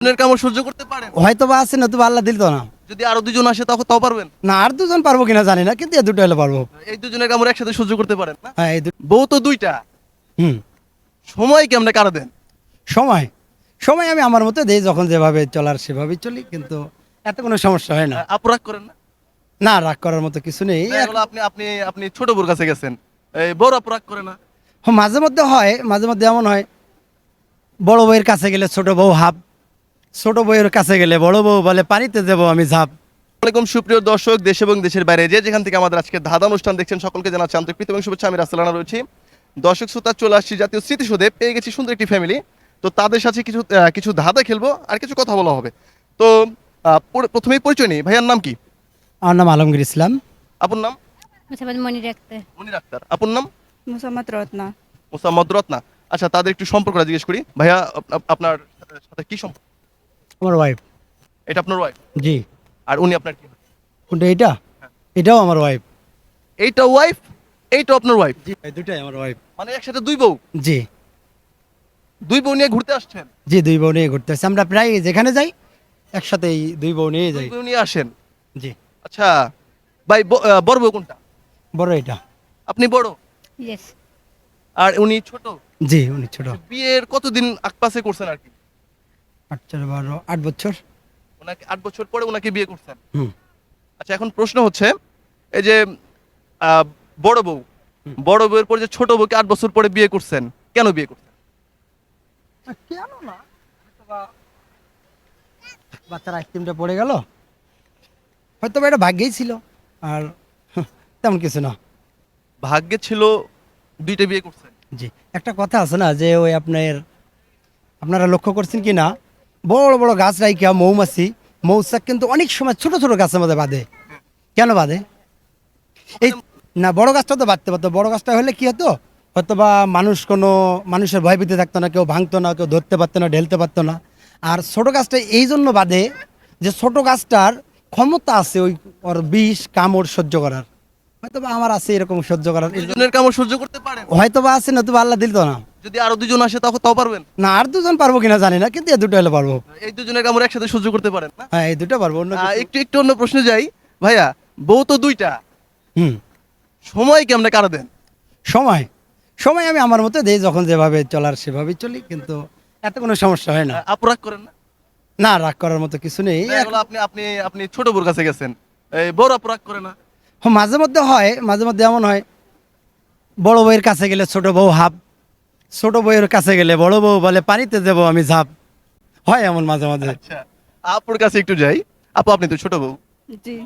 দুজনের কামড় সহ্য করতে পারেন? হয়তো বা আছে নতুবা আল্লাহ দিল তো না। যদি আরও দুজন আসে তখন তাও পারবেন? না আর দুজন পারব কিনা জানি না কিন্তু এ দুটো হলে পারব। এই দুজনের কামড় একসাথে সহ্য করতে পারেন না? হ্যাঁ এই দু- বউ তো দুইটা। হুম। সময় কেমনে কারা দেন? সময়। সময় আমি আমার মতো দেই যখন যেভাবে চলার সেভাবেই চলি কিন্তু এত কোনো সমস্যা হয় না। আপরাগ করেন না? না রাগ করার মতো কিছু নেই। দেখা গেলো আপনি আপনি আপনি ছোট বোর কাছে গেছেন। এই বড় আপরাগ করে না? হ্যাঁ, মাঝে মধ্যে হয় মাঝে মধ্যে এমন হয় বড় বউয়ের কাছে গেলে ছোট বউ হাফ ছোট বউয়ের কাছে গেলে বড় বউ বলে পানিতে দেবো আমি ঝাপ। আসসালামাইকুম সুপ্রিয় দর্শক দেশ এবং দেশের বাইরে যে যেখান থেকে আমাদের আজকে ধাঁধা অনুষ্ঠান দেখছেন সকলকে জানাচ্ছি আন্তরিক প্রীতি এবং শুভেচ্ছা। আমি রাস্তালানা রয়েছি। দর্শক শ্রোতা চলে আসছি জাতীয় স্মৃতিসৌধে। পেয়ে গেছি সুন্দর একটি ফ্যামিলি তো তাদের সাথে কিছু কিছু ধাঁধা খেলব আর কিছু কথা বলা হবে। তো প্রথমেই পরিচয় নেই। ভাইয়ার নাম কি? আমার নাম আলমগীর ইসলাম। আপনার নাম? মুসাবাদ মনি মনির আক্তার। আপুর নাম? মুসাম্মদ রত্না। মোসাম্মদ রত্না। আচ্ছা তাদের একটু সম্পর্কটা জিজ্ঞেস করি। ভাইয়া আপ- আপ- আপনার সাথে কি সম্পর্ক? আমার ওয়াইফ এটা আপনার ওয়াইফ জি। আর উনি আপনার কি? কোনটা এটা এটাও আমার ওয়াইফ এইটা ওয়াইফ এইটা আপনার ওয়াইফ জি ভাই দুটাই আমার ওয়াইফ মানে একসাথে দুই বউ? জি। দুই বউ নিয়ে ঘুরতে আসছেন? জি দুই বউ নিয়ে ঘুরতে আসছি। আমরা প্রায় যেখানে যাই একসাথেই দুই বউ নিয়ে দুই যাই বউ নিয়ে আসেন? জি। আচ্ছা ভাই বড় বউ কোনটা? বড় এটা। আপনি বড়? ইয়েস আর উনি ছোট? জি উনি ছোট। বিয়ের কতদিন আকপাসে করছেন আর কি? আট চার বারো আট বছর। ওনাকে আট বছর পরে ওনাকে বিয়ে করছেন? আচ্ছা এখন প্রশ্ন হচ্ছে এই যে বড় বউ বড় বউয়ের পর যে ছোট বউকে আট বছর পরে বিয়ে করছেন কেন বিয়ে করছেন? কেন না? বাচ্চার আইসক্রিমটা পড়ে গেল। হয়তো এটা ভাগ্যেই ছিল আর তেমন কিছু না। ভাগ্যে ছিল দুইটা বিয়ে করছেন। জি একটা কথা আছে না যে ওই আপনার আপনারা লক্ষ্য করছেন কি না বড় বড় গাছ রাইকা মৌমাছি মৌচাক কিন্তু অনেক সময় ছোট ছোট গাছের মধ্যে বাঁধে। কেন বাঁধে? এই না বড় গাছটা তো বাঁধতে পারতো। বড় গাছটা হলে কি হতো? হয়তো বা মানুষ কোনো মানুষের ভয়ভীতি থাকতো না কেউ ভাঙতো না কেউ ধরতে পারতো না ঢেলতে পারতো না। আর ছোট গাছটা এই জন্য বাঁধে যে ছোট গাছটার ক্ষমতা আছে ওই ওর বিষ কামড় সহ্য করার। হয়তো বা আমার আছে এরকম সহ্য করার। কামড় সহ্য করতে পারে। হয়তো বা আছে নতুবা আল্লাহ দিল তো না। যদি আরও দুজন আসে তখন তাও পারবেন? না আর দুজন পারব কিনা জানি না কিন্তু এ দুটো হলে পারব। এই দুজনের কামড় একসাথে সহ্য করতে পারেন না? হ্যাঁ এই দুটো পারব অন্য কিছু- একটু একটু অন্য প্রশ্নে যাই। ভাইয়া বউ তো দুইটা। হুম। সময় কেমনে কারা দেন? সময়। সময় আমি আমার মতো দেই যখন যেভাবে চলার সেভাবেই চলি কিন্তু এত কোনো সমস্যা হয় না। আপরাগ করেন না? না রাগ করার মতো কিছু নেই। আপনি আপনি আপনি ছোট বোর কাছে গেছেন। এই বড় আপরাগ করে না? মাঝে মধ্যে হয় মাঝে মধ্যে এমন হয় বড় বউয়ের কাছে গেলে ছোট বউ হাফ ছোট বউয়ের কাছে গেলে বড় বউ বলে পানিতে দেবো আমি ঝাপ। হয় এমন মাঝে মাঝে। আচ্ছা আপুর কাছে একটু যাই। আপু আপনি তো ছোট বউ। জি।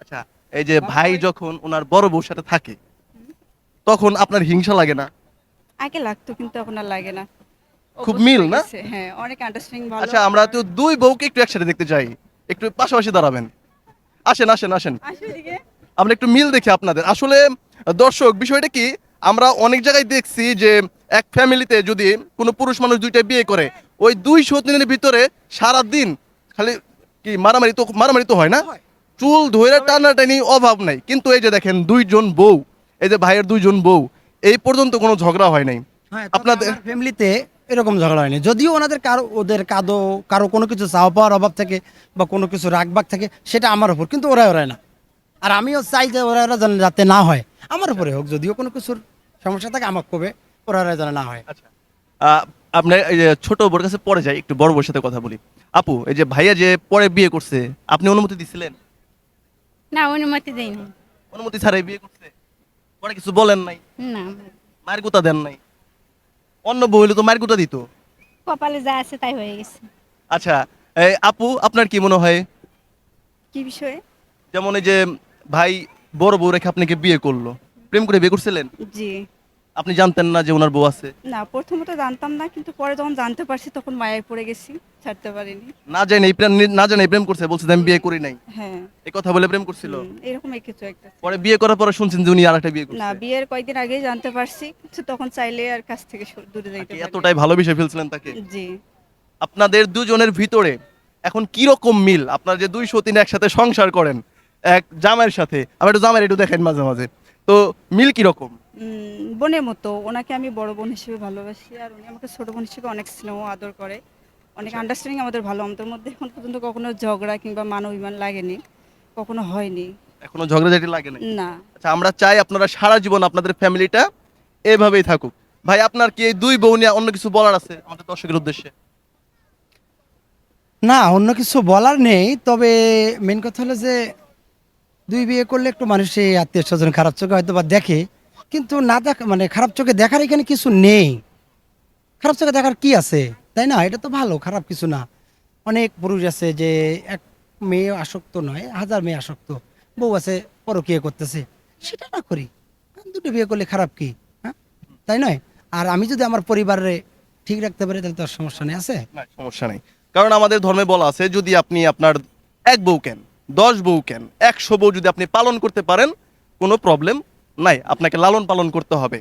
আচ্ছা এই যে ভাই যখন ওনার বড় বউর সাথে থাকে তখন আপনার হিংসা লাগে না? আগে লাগতো কিন্তু এখন আর লাগে না। খুব মিল না? হ্যাঁ অনেক আন্ডারস্ট্যান্ডিং ভালো। আচ্ছা আমরা তো দুই বউকে একটু একসাথে দেখতে চাই। একটু পাশাপাশি দাঁড়াবেন। আসেন আসেন আসেন। আসো আমরা একটু মিল দেখি আপনাদের। আসলে দর্শক বিষয়টা কি? আমরা অনেক জায়গায় দেখছি যে এক ফ্যামিলিতে যদি কোনো পুরুষ মানুষ দুইটা বিয়ে করে ওই দুই দিনের ভিতরে সারা দিন খালি কি মারামারি তো মারামারি তো হয় না? চুল ধরে টানাটানি অভাব নাই। কিন্তু এই যে দেখেন দুইজন বউ এই যে ভাইয়ের দুইজন বউ এই পর্যন্ত কোনো ঝগড়া হয় নাই। আপনাদের- আপনাদের ফ্যামিলিতে এরকম ঝগড়া হয়নি। যদিও ওনাদের কারও ওদের কাদো কারও কোনো কিছু চাওয়া পাওয়ার অভাব থাকে বা কোনো কিছু রাগবাগ থাকে সেটা আমার উপর কিন্তু ওরা ওরাই না। আর আমিও চাই যে ওরা ওরা যেন যাতে না হয়। আমার উপরে হোক যদিও কোনো কিছুর সমস্যা থাকে আমার কবে যেন না হয়। আচ্ছা। আপনার এই ছোট বোর কাছে পরে যাই একটু বড় বোর সাথে কথা বলি। আপু এই যে ভাইয়া যে পরে বিয়ে করছে আপনি অনুমতি দিছিলেন? না অনুমতি অনুমতি ছাড়াই বিয়ে করছে? পরে কিছু বলেন নাই? না। মায়ের গুতা দেন নাই? অন্য বউ হইলে তো মায়ের গুতা দিত। কপালে যা আছে তাই হয়ে গেছে। আচ্ছা এই আপু আপনার কি মনে হয়? কি বিষয়ে? যেমন এই যে ভাই বড় বউ রেখে আপনাকে বিয়ে করল। প্রেম করে বিয়ে করছিলেন? জি। আপনি জানতেন না যে ওনার বউ আছে? না প্রথমত জানতাম না কিন্তু পরে যখন জানতে পারছি তখন মায়ায় পড়ে গেছি ছাড়তে পারিনি। না জানি এই প্রেম না জানি এই প্রেম করছে বলছে যে আমি বিয়ে করি নাই। হ্যাঁ। এই কথা বলে প্রেম করছিল? হুম, এরকমই কিছু একটা পরে বিয়ে করার পরে শুনছেন যে উনি আরেকটা বিয়ে করছে। না বিয়ের কয়েকদিন আগেই জানতে পারছি কিন্তু তখন চাইলে আর কাছ থেকে দূরে যাইতে পারি এতটাই ভালোবেসে ফেলছিলেন তাকে? জি। আপনাদের দুজনের ভিতরে এখন কি রকম মিল? আপনার যে দুই তিন একসাথে সংসার করেন এক জামাইয়ের সাথে আমি একটু জামাইয়ের একটু দেখেন মাঝে মাঝে। তো মিল কি রকম বোনের মতো। ওনাকে আমি বড় বোন হিসেবে ভালোবাসি আর উনি আমাকে ছোট বোন হিসেবে অনেক স্নেহ আদর করে। অনেক আন্ডারস্ট্যান্ডিং আমাদের ভালো। আমাদের মধ্যে এখন পর্যন্ত কখনো ঝগড়া কিংবা মান অভিমান লাগেনি। কখনো হয়নি। এখনও ঝগড়াঝাটি লাগে না না। আচ্ছা আমরা চাই আপনারা সারা জীবন আপনাদের ফ্যামিলিটা এভাবেই থাকুক। ভাই আপনার কি এই দুই বউ নিয়ে অন্য কিছু বলার আছে আমাদের দর্শকের উদ্দেশ্যে? না অন্য কিছু বলার নেই। তবে মেন কথা হলো যে দুই বিয়ে করলে একটু মানুষ এই আত্মীয় স্বজন খারাপ চোখে হয়তো বা দেখে। কিন্তু না দেখ মানে খারাপ চোখে দেখার এখানে কিছু নেই। খারাপ চোখে দেখার কি আছে? তাই না? এটা তো ভালো, খারাপ কিছু না। অনেক পুরুষ আছে যে এক মেয়ে আসক্ত নয়, হাজার মেয়ে আসক্ত। বউ আছে পরকীয় করতেছে। সেটা না করি। দুটো বিয়ে করলে খারাপ কি? হ্যাঁ? তাই নয়? আর আমি যদি আমার পরিবারে ঠিক রাখতে পারি, তাহলে তো আর সমস্যা নেই। আছে? সমস্যা নেই। কারণ আমাদের ধর্মে বলা আছে, যদি আপনি আপনার এক বউ কেন, দশ বউ কেন, একশো বউ যদি আপনি পালন করতে পারেন, কোনো প্রবলেম নাই আপনাকে লালন পালন করতে হবে।